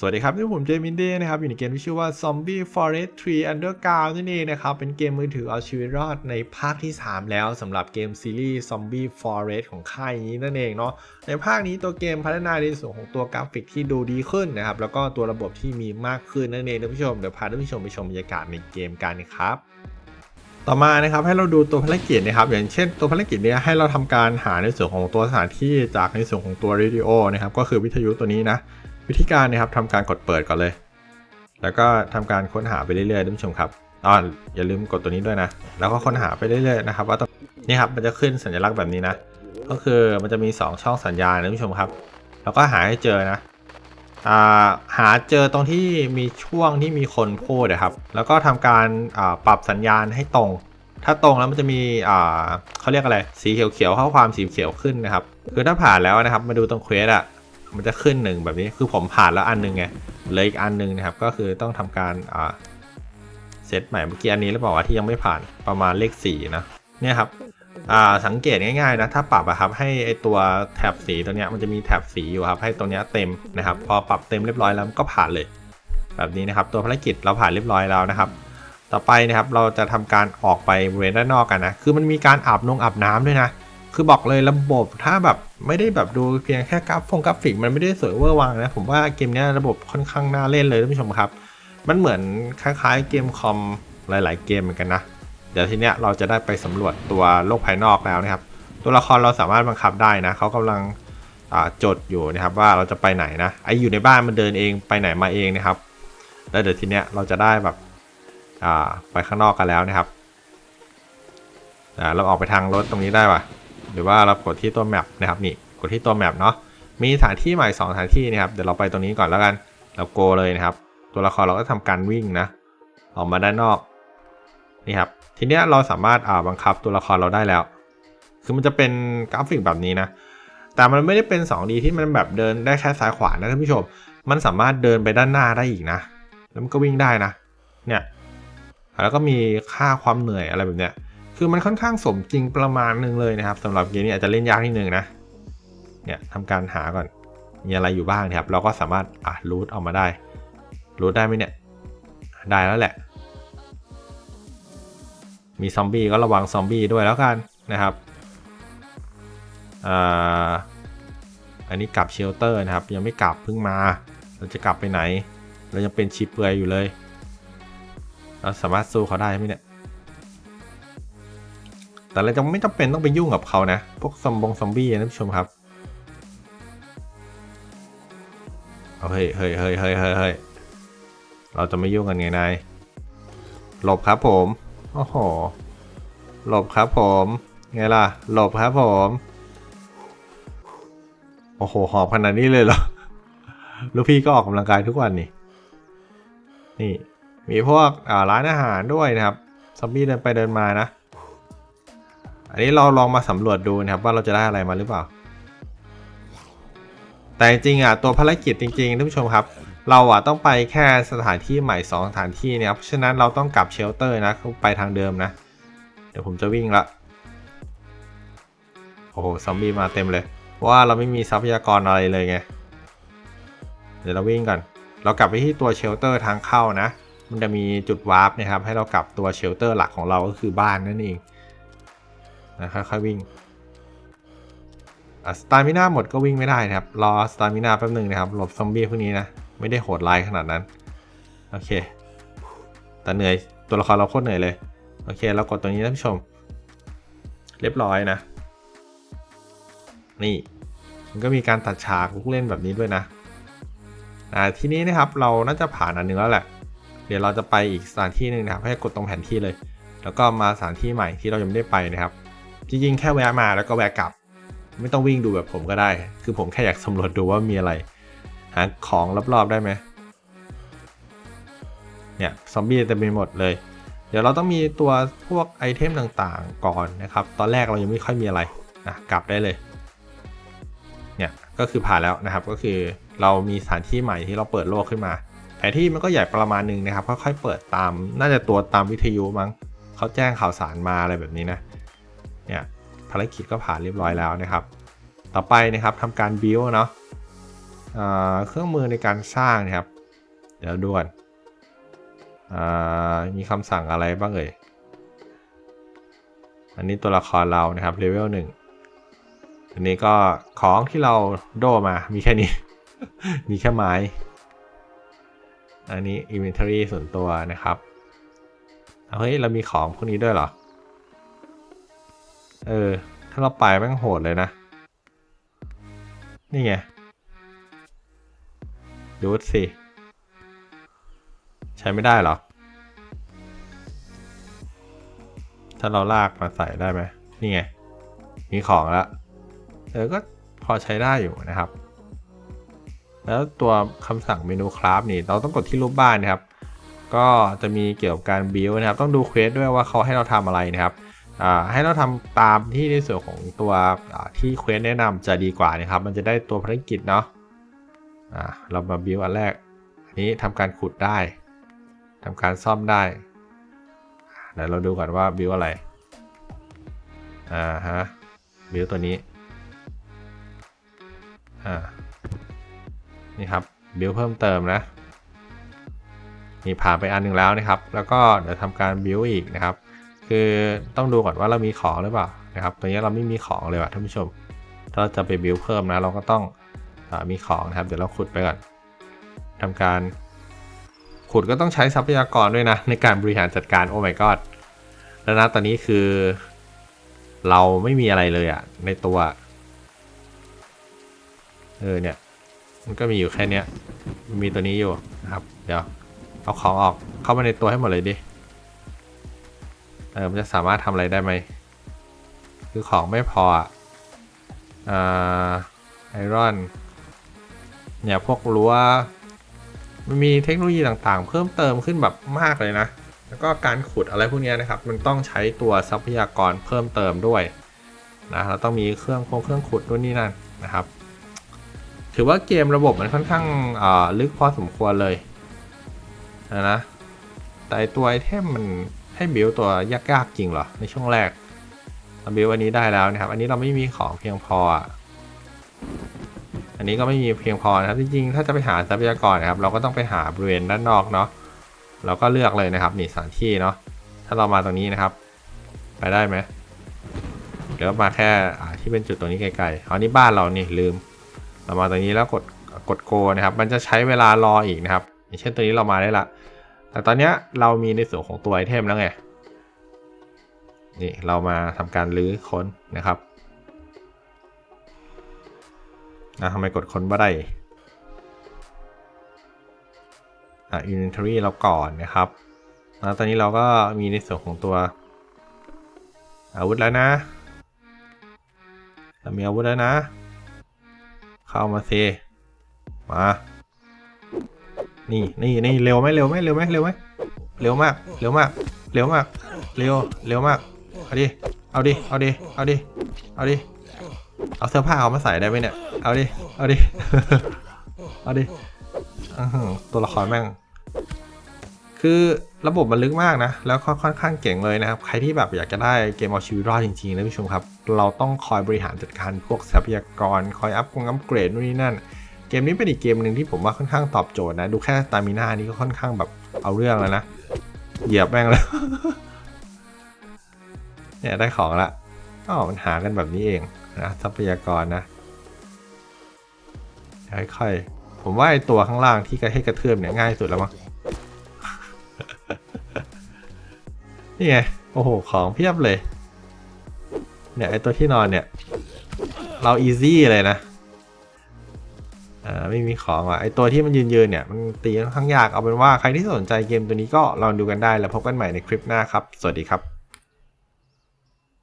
สวัสดีครับนี่ผมเจมินเด้นะครับอยู่ในเกมที่ชื่อว่า Zombie Forest 3 Underground นั่นเองนะครับ เป็นเกมมือถือเอาชีวิตรอดในภาคที่ 3 แล้วสำหรับเกมซีรีส์ Zombie Forest ของค่ายนี้นั่นเองเนาะในภาคนี้ตัวเกมพัฒนาในส่วนของตัวกราฟิกที่ดูดีขึ้นนะครับ แล้วก็ตัวระบบที่มีมากขึ้นนั่นเองท่านผู้ชมเดี๋ยวพาท่านผู้ชมไปชมบรรยากาศในเกมกันนะครับต่อมานะครับให้เราดูตัวภารกิจนะครับอย่างเช่นตัวภารกิจเนี้ยให้เราทำการหาในส่วนของตัวสถานที่จากในส่วนของตัวเรดิโอนะครับก็คือวิทยุตัวนี้นะ วิธีการนะครับทำการกดเปิดก่อนเลย แล้วก็ทำการค้นหาไปเรื่อยๆท่านผู้ชมครับอ๋ออย่าลืมกดตัวนี้ด้วยนะ แล้วก็ค้นหาไปเรื่อยๆนะครับว่าตรงนี่ครับมันจะขึ้นสัญลักษณ์แบบนี้นะ ก็คือมันจะมี 2 ช่องสัญญาณนะท่านผู้ชมครับ แล้วก็หาให้เจอนะอ่าหาเจอตรงที่มีช่วงที่มีคนพูดนะครับ แล้วก็ทำการอ่าปรับสัญญาณให้ตรง ถ้าตรงแล้วมันจะมีอ่าเขาเรียกอะไร สีเขียวๆข้อความสีเขียวขึ้นนะครับ คือถ้าผ่านแล้วนะครับ มาดูตรงเควสอะ มันจะขึ้นหนึ่งแบบนี้คือผมผ่านแล้วอันหนึงไงเหลืออีกอันหนึงนะครับ ก็คือต้องทำการอ่าเซตใหม่เมื่อกี้อันนี้หรือเปล่าวะที่ยังไม่ผ่านประมาณเลขสี่นะเนี่ยครับอ่าสังเกตง่ายๆนะถ้าปรับอะครับให้ไอตัวแถบสีตัวเนี้ยมันจะมีแถบสีอยู่ครับให้ตัวเนี้ยเต็มนะครับพอปรับเต็มเรียบร้อยแล้วก็ผ่านเลย แบบนี้นะครับตัวภารกิจเราผ่านเรียบร้อยแล้วนะครับ ต่อไปนะครับเราจะทำการออกไปบริเวณด้านนอกกันนะคือมันมีการอาบนงอาบน้ำด้วยนะคือบอกเลยระบบถ้าแบบ ไม่ได้แบบดูเพียงแค่กราฟฟงกราฟิก มันไม่ได้สวยเวอร์วังนะ ผมว่าเกมนี้ระบบค่อนข้างน่าเล่นเลยท่านผู้ชมครับ มันเหมือนคล้ายๆเกมคอมหลาย ๆ เกมเหมือนกันนะ เดี๋ยวทีเนี้ยเราจะได้ไปสำรวจตัวโลกภายนอกแล้วนะครับ ตัวละครเราสามารถบังคับได้นะ เขากำลังจดอยู่นะครับว่าเราจะไปไหนนะ ไออยู่ในบ้านมันเดินเองไปไหนมาเองนะครับ แล้วเดี๋ยวทีเนี้ยเราจะได้แบบไปข้างนอกกันแล้วนะครับเราออกไปทางรถตรงนี้ได้ปะ หรือว่าเรากดที่ตัวแมปนะครับนี่กดที่ตัวแมปเนาะมีสถานที่ใหม่สองสถานที่นะครับเดี๋ยวเราไปตรงนี้ก่อนแล้วกัน เราโกเลยนะครับ ตัวละครเราก็ทำการวิ่งนะออกมาด้านนอกนี่ครับทีเนี้ยเราสามารถอ่าบังคับตัวละครเราได้แล้ว คือมันจะเป็นกราฟิกแบบนี้นะ แต่มันไม่ได้เป็น 2D ที่มันแบบเดินได้แค่ซ้ายขวานะท่านผู้ชม มันสามารถเดินไปด้านหน้าได้อีกนะ แล้วมันก็วิ่งได้นะ เนี่ย แล้วก็มีค่าความเหนื่อยอะไรแบบเนี้ย คือมันค่อนข้างสมจริงประมาณหนึงเลยนะครับสำหรับเกมนี้อาจจะเล่นยากนิดนึงนะเนี่ยทำการหาก่อนมีอะไรอยู่บ้างนะครับ เราก็สามารถอะรูทออกมาได้รูทได้ไหมเนี่ย ได้แล้วแหละ มีซอมบี้ก็ระวังซอมบี้ด้วยแล้วกันนะครับอ่าอันนี้กลับเชลเตอร์นะครับ ยังไม่กลับเพิ่งมา เราจะกลับไปไหน เรายังเป็นชิปเปลือยอยู่เลย เราสามารถสู้เขาได้ไหมเนี่ย แต่เราจะไม่จำเป็นต้องไปยุ่งกับเขานะ พวกซอมบงซอมบี้นะท่านผู้ชมครับเฮ้ยเฮ้ยเฮ้ยเฮ้ยเฮ้ยเราจะไม่ยุ่งกันไงนายหลบครับผมโอ้โหหลบครับผม ไงล่ะ หลบครับผม โอ้โห หอบขนาดนี้เลยเหรอ ลูกพี่ก็ออกกำลังกายทุกวันนี่ นี่ มีพวกร้านอาหารด้วยนะครับ ซอมบี้เดินไปเดินมานะ อันนี้เราลองมาสำรวจดูนะครับว่าเราจะได้อะไรมาหรือเปล่า แต่จริงๆอะตัวภารกิจจริงๆท่านผู้ชมครับ เราอะต้องไปแค่สถานที่ใหม่ 2 สถานที่เนี่ยครับเพราะฉะนั้นเราต้องกลับเชลเตอร์นะไปทางเดิมนะ เดี๋ยวผมจะวิ่งละโอ้โหซอมบี้มาเต็มเลยว่าเราไม่มีทรัพยากรอะไรเลยไง เดี๋ยวเราวิ่งก่อน เรากลับไปที่ตัวเชลเตอร์ทางเข้านะ มันจะมีจุดวาร์ปนะครับ ให้เรากลับตัวเชลเตอร์หลักของเราก็คือบ้านนั่นเอง นะค่อยๆวิ่งสตามิน่าหมดก็วิ่งไม่ได้นะครับ รอสตามิน่าแป๊บหนึ่งนะครับ หลบซอมบี้พวกนี้นะ ไม่ได้โหดร้ายขนาดนั้น โอเค แต่เหนื่อย ตัวละครเราโคตรเหนื่อยเลย โอเค เรากดตัวนี้ท่านผู้ชม เรียบร้อยนะ นี่ มันก็มีการตัดฉากลูกเล่นแบบนี้ด้วยนะ อ่า ทีนี้นะครับ เราน่าจะผ่านอันนึงแล้วแหละ เดี๋ยวเราจะไปอีกสถานที่หนึ่งนะครับ ให้กดตรงแผนที่เลย แล้วก็มาสถานที่ใหม่ที่เรายังไม่ได้ไปนะครับ จริงๆ แค่แวะมาแล้วก็แวะกลับ ไม่ต้องวิ่งดูแบบผมก็ได้ คือผมแค่อยากสำรวจดูว่ามีอะไร หาของรอบๆได้ไหมเนี่ยซอมบี้เต็มไปหมดเลย เดี๋ยวเราต้องมีตัวพวกไอเทมต่างๆ ก่อนนะครับ ตอนแรกเรายังไม่ค่อยมีอะไรนะกลับได้เลยเนี่ยก็คือผ่านแล้วนะครับก็คือเรามีสถานที่ใหม่ที่เราเปิดโลกขึ้นมาแผนที่มันก็ใหญ่ประมาณหนึงนะครับค่อยๆเปิดตาม น่าจะตัวตามวิทยุมั้งเขาแจ้งข่าวสารมาอะไรแบบนี้นะเารกิจก็ผ่านเรียบร้อยแล้วนะครับ ต่อไปนะครับทำการบิวเนาะเครื่องมือในการสร้างนะครับ เดี๋ยวดูก่อนอ่ามีคำสั่งอะไรบ้างเอ่ย อันนี้ตัวละครเรานะครับเลเวลหนึ่งอันนี้ก็ของที่เราโดมา มีแค่นี้ มีแค่ไม้ อันนี้ inventory ส่วนตัวนะครับ เฮ้ย เรามีของพวกนี้ด้วยเหรอ เออ ถ้าเราไปแม่งโหดเลยนะ นี่ไง ดูสิ ใช้ไม่ได้หรอ ถ้าเราลากมาใส่ได้ไหม นี่ไง มีของแล้วเออก็พอใช้ได้อยู่นะครับ แล้วตัวคำสั่งเมนูคราฟนี่ เราต้องกดที่รูปบ้านนะครับ ก็จะมีเกี่ยวกับการบิวนะครับ ต้องดูเควสด้วยว่าเขาให้เราทำอะไรนะครับ ให้เราทำตามที่ในส่วนของตัวที่เควสแนะนำจะดีกว่านะครับ มันจะได้ตัวภารกิจเนาะเรามาบิวอันแรก อันนี้ทำการขุดได้ทำการซ่อมได้เดี๋ยวเราดูก่อนว่าบิวอะไร อ่าฮะ บิวตัวนี้ อ่า นี่ครับ บิวเพิ่มเติมนะนี่ผ่านไปอันหนึ่งแล้วนะครับ แล้วก็เดี๋ยวทำการบิวอีกนะครับ คือต้องดูก่อนว่าเรามีของหรือเปล่านะครับตอนนี้เราไม่มีของเลยว่ะท่านผู้ชม ถ้าเราจะไปบิวเพิ่มนะ เราก็ต้องอมีของนะครับ เดี๋ยวเราขุดไปก่อนทำการ ขุดก็ต้องใช้ทรัพยากรด้วยนะ ในการบริหารจัดการโอ้ my god แล้วนะตอนนี้คือ เราไม่มีอะไรเลยอะในตัวเออเนี่ยมันก็มีอยู่แค่เนี้ยมีตัวนี้อยู่นะครับ เดี๋ยวเอาของออกเข้ามาในตัวให้หมดเลยดิ เออมันจะสามารถทำอะไรได้ไหม คือของไม่พออะอ่าไอรอนเนี่ยพวกรั้วมันมีเทคโนโลยีต่างๆ เพิ่มเติมขึ้นแบบมากเลยนะ แล้วก็การขุดอะไรพวกนี้นะครับ มันต้องใช้ตัวทรัพยากรเพิ่มเติมด้วยนะเราต้องมีเครื่องคงเครื่องขุดด้วยนี่นั่นนะครับ ถือว่าเกมระบบมันค่อนข้างลึกพอสมควรเลยนะนะแต่ตัวไอเทมมัน ให้บิวตัวยากๆจริงเหรอ ในช่วงแรกเราบิวอันนี้ได้แล้วนะครับ อันนี้เราไม่มีของเพียงพอ อันนี้ก็ไม่มีเพียงพอนะครับจริงๆถ้าจะไปหาทรัพยากรนะครับ เราก็ต้องไปหาบริเวณด้านนอกเนาะเราก็เลือกเลยนะครับนี่สถานที่เนาะถ้าเรามาตรงนี้นะครับ ไปได้ไหมเดี๋ยวมาแค่ที่เป็นจุดตรงนี้ไกลๆอานี่บ้านเรานี่ลืม เรามาตรงนี้แล้วกดกดโกนะครับ มันจะใช้เวลารออีกนะครับอย่างเช่นตัวนี้เรามาได้ละ แต่ตอนนี้เรามีในส่วนของตัวไอเทมแล้วไง นี่เรามาทำการรื้อค้นนะครับนะทำไมกดค้นบ่ได้อะ inventory เราก่อนนะครับแล้วตอนนี้เราก็มีในส่วนของตัว อาวุธแล้วนะเรามีอาวุธแล้วนะ เข้ามาเซมา นี่นี่นี่เร็วไหมเร็วไหมเร็วไหมเร็วไหมเร็วมาก เร็วมาก เร็วมาก เร็ว เร็วมาก เอาดิ เอาดิ เอาดิ เอาดิ เอาดิ เอาเสื้อผ้าเขามาใส่ได้ไหมเนี่ย เอาดิ เอาดิ เอาดิอื้อหือตัวละครแม่ง คือระบบมันลึกมากนะ แล้วก็ค่อนข้างเก่งเลยนะครับ ใครที่แบบอยากจะได้เกมเอาชีวิตรอดจริงๆนะผู้ชมครับ เราต้องคอยบริหารจัดการพวกทรัพยากร คอยอัพกงอัพเกรดนู่นนี่นั่น เกมนี้เป็นอีกเกมหนึ่งที่ผมว่าค่อนข้างตอบโจทย์นะ ดูแค่ตามิน่านี่ก็ค่อนข้างแบบเอาเรื่องแล้วนะ เหยียบแม่งแล้ว เนี่ยได้ของละอ๋อมันหากันแบบนี้เองนะทรัพยากรนะ ค่อยๆ ผมว่าไอตัวข้างล่างที่กระให้กระเทือมเนี่ยง่ายสุดแล้วมั้ง นี่ไง โอ้โห ของเพียบเลย เนี่ยไอตัวที่นอนเนี่ย เราอีซี่เลยนะ อ่าไม่มีของอะไอตัวที่มันยืนยืนเนี่ยมันตีค่อนข้างยากเอาเป็นว่าใครที่สนใจเกมตัวนี้ก็ลองดูกันได้แล้วพบกันใหม่ในคลิปหน้าครับ สวัสดีครับ